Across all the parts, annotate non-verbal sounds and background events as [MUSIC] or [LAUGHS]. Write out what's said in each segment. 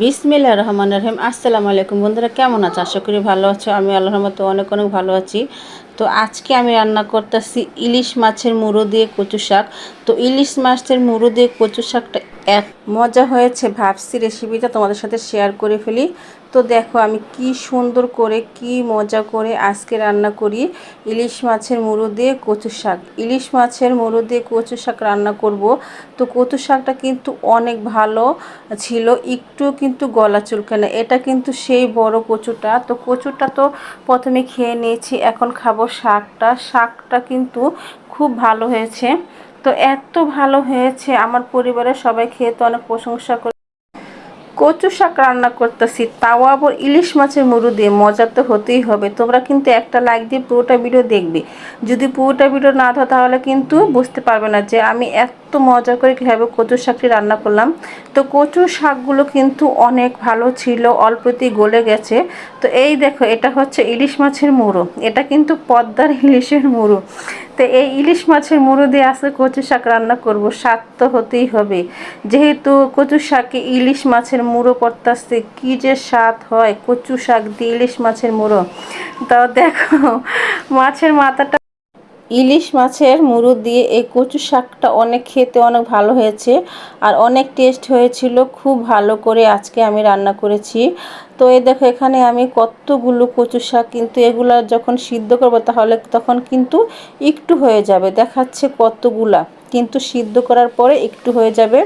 বিসমিল্লা রহমান রহিম। আসসালামু আলাইকুম বন্ধুরা, কেমন আছো? আশা করি ভালো আছো। আমি আল্লাহর মতো অনেক অনেক ভালো আছি। তো আজকে আমি রান্না করতেছি ইলিশ মাছের মুড়ো দিয়ে কচু শাক। তো ইলিশ মাছের মুড়ো দিয়ে কচু শাকটা এত মজা হয়েছে, ভাবছি রেসিপিটা তোমাদের সাথে শেয়ার করে ফেলি। তো দেখো আমি কি সুন্দর করে, কি মজা করে আজকে রান্না করি ইলিশ মাছের মুড়ো দিয়ে কচু শাক। ইলিশ মাছের মুড়ো দিয়ে কচু শাক রান্না করব। তো কচু শাকটা কিন্তু অনেক ভালো ছিল একটু কিন্তু গলা চুলকে না। এটা কিন্তু সেই বড় কচুটা। তো কচুটা তো প্রথমে খেয়ে নিয়েছি, এখন খাব শাকটা শাকটা কিন্তু খুব ভালো হয়েছে। তো এত ভালো হয়েছে, আমার পরিবারের সবাই খেয়ে তো অনেক প্রশংসা করে। কচু শাক রান্না করতেছি, তাও আবার ইলিশ মাছের মুড়ু দিয়ে, মজা তো হতেই হবে। তোমরা কিন্তু একটা লাইক দিয়ে পুরোটা ভিডিও দেখবে। যদি পুরোটা ভিডিও না থাও তাহলে কিন্তু বুঝতে পারবে না যে আমি এত মজা করে কীভাবে কচু শাকটি রান্না করলাম। তো কচু শাকগুলো কিন্তু অনেক ভালো ছিল, অল্পতেই গলে গেছে। তো এই দেখো, এটা হচ্ছে ইলিশ মাছের মুড়ো। এটা কিন্তু পদ্মার [LAUGHS] ইলিশের মুড়ো। তো এই ইলিশ মাছের মুড়ো দিয়ে আজকে কচু শাক রান্না করব, স্বাদ তো হতেই হবে। যেহেতু কচু শাকে ইলিশ মাছের মুড়ো পড়তেছে, কী যে স্বাদ হয় কচু শাক দিয়ে ইলিশ মাছের মুড়ো। তাও দেখো, মাছের মাথাটা ইলিশ মাছের মুড়ো দিয়ে এই কচু শাকটা অনেক খেতে অনেক ভালো হয়েছে আর অনেক টেস্ট হয়েছিল, খুব ভালো করে আজকে আমি রান্না করেছি। তো এই দেখো, এখানে আমি কতগুলো কচু শাক, কিন্তু এগুলো যখন সিদ্ধ করব তাহলে তখন কিন্তু একটু হয়ে যাবে, দেখাচ্ছে কতগুলা, কিন্তু সিদ্ধ করার পরে একটু হয়ে যাবে।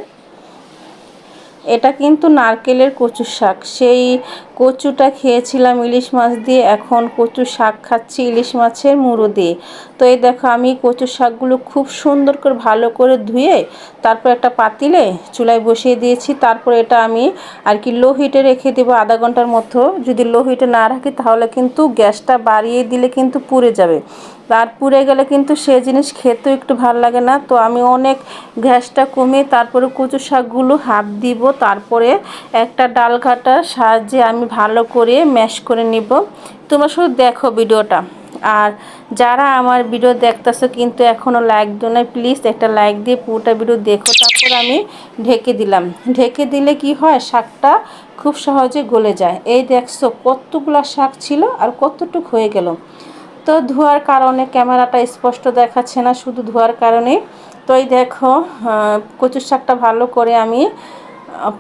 এটা কিন্তু নারকেলের কচু শাক। সেই কচুটা খেয়েছিলাম ইলিশ মাছ দিয়ে, এখন কচু শাক খাচ্ছি ইলিশ মাছের মুড়ো দিয়ে। তো এই দেখো, আমি কচু শাকগুলো খুব সুন্দর করে ভালো করে ধুয়ে তারপর একটা পাতিলে চুলায় বসিয়ে দিয়েছি। তারপর এটা আমি আর কি লো হিটে রেখে দেবো আধা ঘণ্টার মতো। যদি লো হিটে না রাখি তাহলে কিন্তু গ্যাসটা বাড়িয়ে দিলে কিন্তু পুড়ে যাবে। আর পুড়ে গেলে কিন্তু সে জিনিস খেতেও একটু ভালো লাগে না। তো আমি অনেক গ্যাসটা কমিয়ে তারপরে কচু শাকগুলো হাফ দিব, তারপরে একটা ডাল ঘাটার সাহায্যে আমি ভালো করে ম্যাশ করে নিব। তোমরা শুধু দেখো ভিডিওটা। আর যারা আমার ভিডিও দেখতেছো কিন্তু এখনও লাইক দেয় না প্লিজ একটা লাইক দিয়ে পুরোটা ভিডিও দেখো। তারপর আমি ঢেকে দিলাম। ঢেকে দিলে কি হয়? শাকটা খুব সহজে গলে যায়। এই দেখছ কতগুলা শাক ছিল আর কতটুক হয়ে গেল। তো ধোয়ার কারণে ক্যামেরাটা স্পষ্ট দেখাচ্ছে না, শুধু ধোয়ার কারণে। তো এই দেখো কচুর শাকটা ভালো করে আমি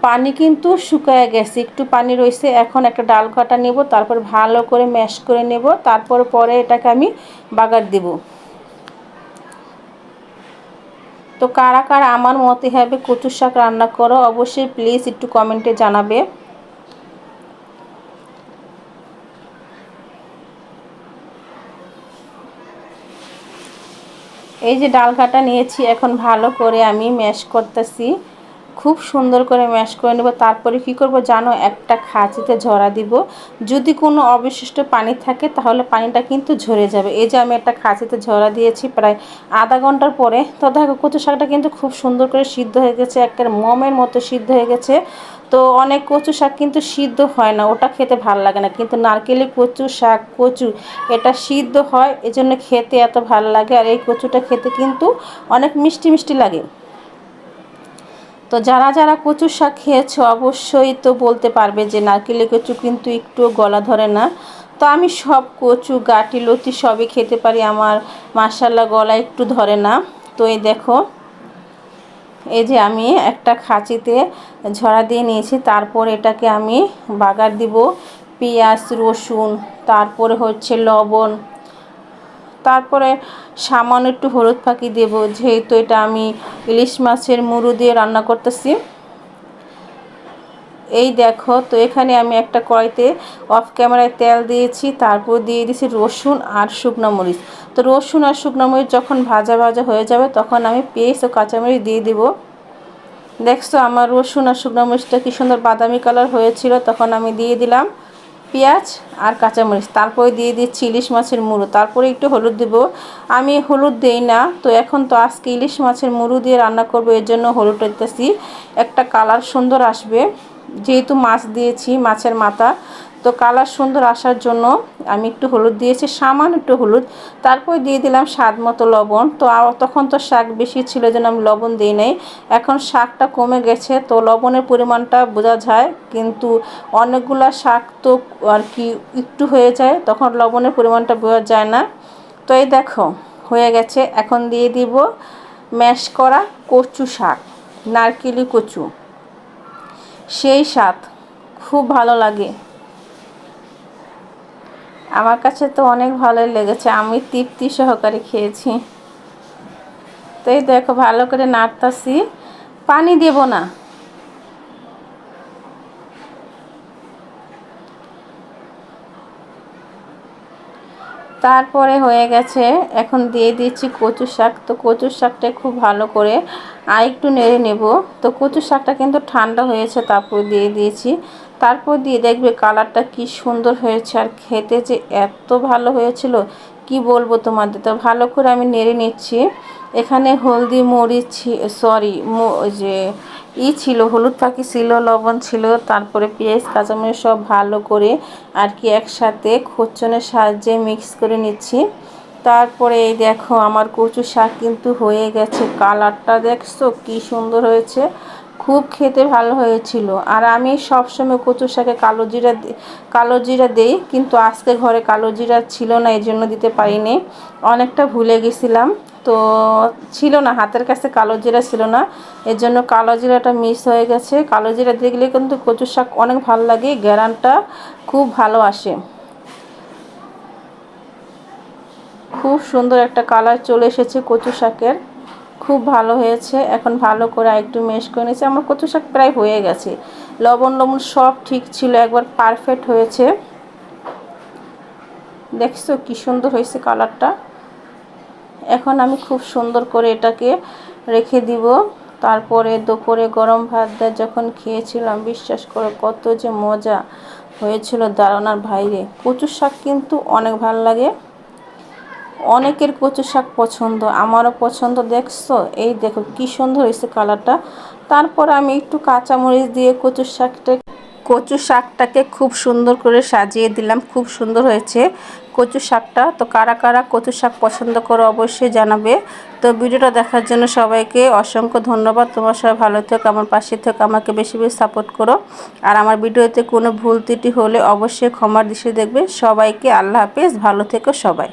পানি কিন্তু শুকায় গেছে, একটু পানি রয়েছে। এখন একটা ডাল কাটা নেব, তারপর ভালো করে ম্যাশ করে নেব, তারপর পরে এটাকে আমি বাগার দেব। তো কারা কারা আমার মতে হবে কচুর শাক রান্না করো, অবশ্যই প্লিজ একটু কমেন্টে জানাবে। এই যে ডাল কাটা নিয়েছি এখন ভালো করে আমি ম্যাশ করতেছি। খুব সুন্দর করে ম্যাশ করে নেব। তারপরে কি করব জানো? একটা খাঁচিতে ঝরা দিব। যদি কোনো অবশিষ্ট পানি থাকে, তাহলে পানিটা কিন্তু ঝরে যাবে। এই যে আমি একটা খাঁচিতে ঝরা দিয়েছি প্রায় আধা ঘণ্টার পরে। তো দেখো, কচু শাকটা কিন্তু খুব সুন্দর করে সিদ্ধ হয়ে গেছে একটা মমের মতো সিদ্ধ হয়ে গেছে। তো অনেক কচু শাক কিন্তু সিদ্ধ হয় না, ওটা খেতে ভালো লাগে না। কিন্তু নারকেলি কচু শাক, কচু, এটা সিদ্ধ হয়, এজন্য খেতে এত ভালো লাগে। আর এই কচুটা খেতে কিন্তু অনেক মিষ্টি মিষ্টি লাগে। তো যারা যারা কচু শাক খেয়েছো, অবশ্যই তো বলতে পারবে যে নারকেলি কচু কিন্তু একটু গলা ধরে না। তো আমি সব কচু, গাটি, লতি সবই খেতে পারি। আমার মাসাল্লা গলা একটু ধরে না। তো এই দেখো, এই যে আমি একটা খাঁচিতে ঝরা দিয়ে নিয়েছি। তারপর এটাকে আমি বাগার দিব। পেঁয়াজ, রসুন, তারপরে হচ্ছে লবণ তারপরে সামান্য একটু হলুদ ফাঁকি দেব, যেহেতু এটা আমি ইলিশ মাছের মুড়ু দিয়ে রান্না করতেছি। এই দেখো, তো এখানে আমি একটা কড়াইতে অফ ক্যামেরায় তেল দিয়েছি, তারপর দিয়ে দিয়েছি রসুন আর শুকনো মরিচ। তো রসুন আর শুকনো মরিচ যখন ভাজা ভাজা হয়ে যাবে, তখন আমি পেঁয়াজ ও কাঁচামরিচ দিয়ে দেবো। দেখছ, আমার রসুন আর শুকনো মরিচটা কী সুন্দর বাদামি কালার হয়েছিল, তখন আমি দিয়ে দিলাম। পেঁয়াজ আর কাঁচামরিচ। তারপরে দিয়ে দিচ্ছি ইলিশ মাছের মুড়ো। তারপরে একটু হলুদ দেব। আমি হলুদ দেই না, তো এখন তো আজকে ইলিশ মাছের মুড়ো দিয়ে রান্না করব, এর জন্য হলুদ দিতেছি। একটা কালার সুন্দর আসবে। যেহেতু মাছ দিয়েছি, মাছের মাথা, তো কালার সুন্দর আসার জন্য আমি একটু হলুদ দিয়েছি, সামান্য একটু হলুদ। তারপর দিয়ে দিলাম স্বাদ মতো লবণ। তো তখন তো শাক বেশি ছিল যেন আমি লবণ দিই নাই। এখন শাকটা কমে গেছে, তো লবণের পরিমাণটা বোঝা যায়, কিন্তু অনেকগুলা শাক তো আর কি একটু হয়ে যায়, তখন লবণের পরিমাণটা বোঝা যায় না। তো এই দেখো, হয়ে গেছে। এখন দিয়ে দিব ম্যাশ করা কচু শাক, নারকেলি কচু। সেই স্বাদ খুব ভালো লাগে। আমার কাছে তো অনেক ভালোই লেগেছে, আমি তৃপ্তি সহকারে খেয়েছি। তো এই দেখো, ভালো করে নাড়তাছি। পানি দেব না। তারপরে হয়ে গেছে, এখন দিয়ে দিচ্ছি কচু শাক। তো কচু শাকটা খুব ভালো করে আর একটু নেড়ে নেব। তো কচু শাকটা কিন্তু ঠান্ডা হয়েছে, তারপর দিয়ে দিয়েছি। তারপর দিয়ে দেখবে কালারটা কি সুন্দর হয়েছে, আর খেতে যে এত ভালো হয়েছিল কি বলব তোমাদের? তো ভালো করে আমি নেড়ে নিচ্ছি। এখানে হলদি, মরিচ সরি যে ই ছিল, হলুদ পাখি ছিল, লবণ ছিল, তারপরে পেঁয়াজ, কাঁচামরিচ সব ভালো করে আর কি একসাথে খোচ্চনের সাহায্যে মিক্স করে নিচ্ছি। তারপরে এই দেখো, আমার কচু শাক কিন্তু হয়ে গেছে। কালারটা দেখছ? কি সুন্দর হয়েছে। খুব খেতে ভালো হয়েছিল। আর আমি সবসময় কচু শাকে কালো জিরা কালো জিরা দিই, কিন্তু আজকে ঘরে কালো জিরা ছিল না এই জন্য দিতে পারিনি। অনেকটা ভুলে গেছিলাম। তো ছিল না, হাতের কাছে কালো জিরা ছিল না এর জন্য কালো জিরাটা মিস হয়ে গেছে। কালো জিরা দেখলে কিন্তু কচু শাক অনেক ভালো লাগে, গ্যারানটা খুব ভালো আসে। খুব সুন্দর একটা কালার চলে এসেছে কচু শাকের। খুব ভালো হয়েছে। এখন ভালো করে একটু মেশ করে নিয়েছি। আমার কচু শাক প্রায় হয়ে গেছে। লবণ লবণ সব ঠিক ছিল, একবার পারফেক্ট হয়েছে। দেখছ কি সুন্দর হয়েছে কালারটা এখন আমি খুব সুন্দর করে এটাকে রেখে দিব। তারপরে দুপুরে গরম ভাত দেয় যখন খেয়েছিলাম, বিশ্বাস করে কত যে মজা হয়েছিল দাঁড়ানোর বাইরে কচু শাক কিন্তু অনেক ভালো লাগে। অনেকের কচু শাক পছন্দ, আমারও পছন্দ, দেখছ? এই দেখো কি সুন্দর হয়েছে কালারটা। তারপর আমি একটু কাঁচামরিচ দিয়ে কচু শাকটা কচু শাকটাকে খুব সুন্দর করে সাজিয়ে দিলাম, খুব সুন্দর হয়েছে। কচু শাকটা, তো কারা কারা কচু শাক পছন্দ করো অবশ্যই জানাবে। তো ভিডিওটা দেখার জন্য সবাইকে অসংখ্য ধন্যবাদ। তোমার সবাই ভালো থেকো, আমার পাশে থেকে, আমাকে বেশি বেশি সাপোর্ট করো। আর আমার ভিডিওতে কোনো ভুল ত্রুটি হলে অবশ্যই ক্ষমার দৃশ্যে দেখবে। সবাইকে আল্লাহ হাফেজ, ভালো থেকো সবাই।